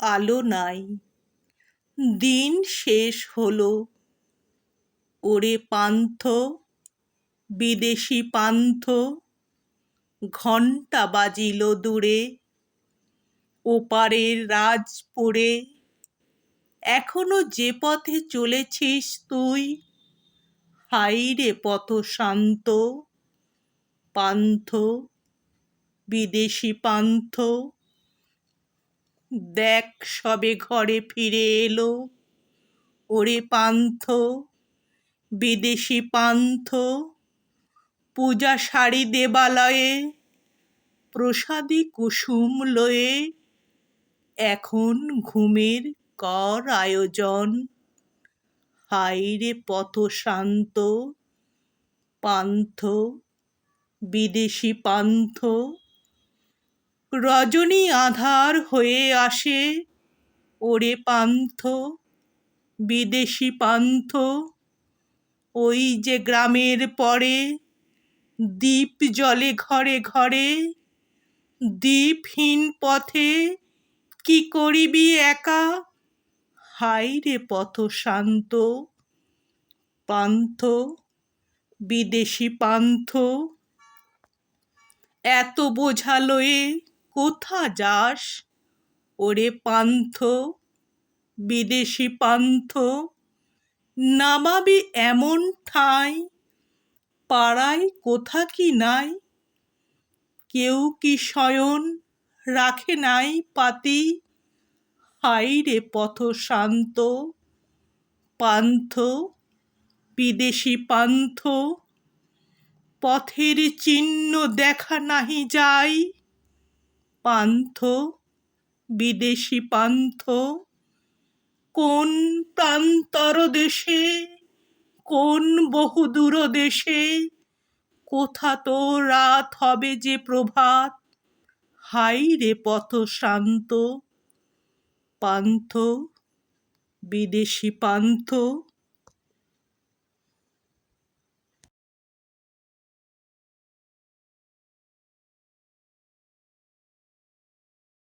আলো নাই। দিন শেষ হলো। ওরে পান্থ, বিদেশি পান্থ, ঘণ্টা বাজিল দূরে, ওপারের রাজপুরে এখনও যে পথে চলেছিস তুই? হাইরে পথ শান্ত। পান্থ, বিদেশি পান্থ দেখ সবে ঘরে ফিরে এলো। ওরে পান্থ, বিদেশি পান্থ, পূজা শাড়ি দেবালয়ে, প্রসাদী কুসুম লয়ে, এখন ঘুমের কর আয়োজন। হাইরে পথ শান্ত, পান্থ, বিদেশি পান্থ রজনী আধার হয়ে আসে। ওরে পান্থ, বিদেশি পান্থ, ওই যে গ্রামের পরে দ্বীপ জলে ঘরে ঘরে, দ্বীপহীন পথে কি করিবি একা? হাই রে পথ শান্ত, পান্থ, বিদেশি পান্থ। এত বোঝা লয়ে কোথা যাস? ওরে পান্থ, বিদেশি পান্থ, নামাবি এমন ঠাঁই, পাড়ায় কোথা কি নাই? কেউ কি শয়ন রাখে নাই পাতি? হাইরে পথ শান্ত, পান্থ, বিদেশি পান্থ, পথের চিহ্ন দেখা নাহি যায়। পান্থ, বিদেশি পান্থ, কোন প্রান্তর দেশে, কোন বহুদূর দেশে, কোথা তো রাত হবে যে প্রভাত? হাই রে পথ শান্ত, পান্থ, বিদেশি পান্থ।